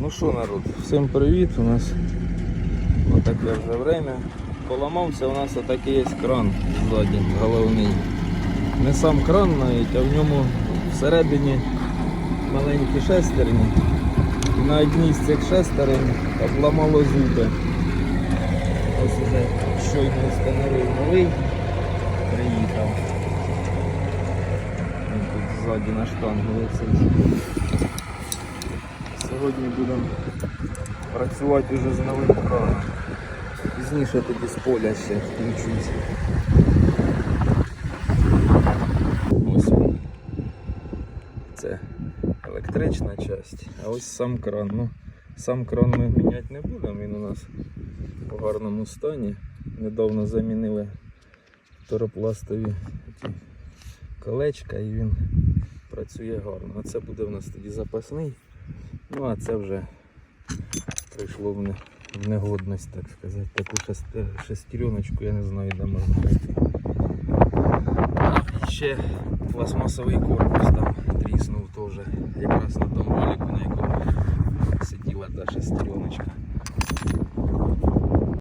ну що народ, всім привіт. У нас отаке вже время. Поламався у нас отакий є кран ззаді, головний. Не сам кран навіть, а в ньому всередині маленькі шестерні. І на одній з цих шестерень обламало зуби. Ось уже щойно встановив новий, приїхав. Тут ззаді на штангу висить. Сьогодні будемо працювати вже з новим краном. Пізніше тоді з поля ще включусь. Це електрична частина, а ось сам кран. Ну, сам кран ми міняти не будемо, він у нас у гарному стані. Недавно замінили торопластові колечка і він працює гарно. А це буде у нас тоді запасний. Ну а це вже прийшло в, не, негодність, так сказати. Таку шестереночку я не знаю, де можна знайти. І ще пластмасовий корпус там тріснув теж. Якраз на тому валіку, на якому сиділа та шестереночка.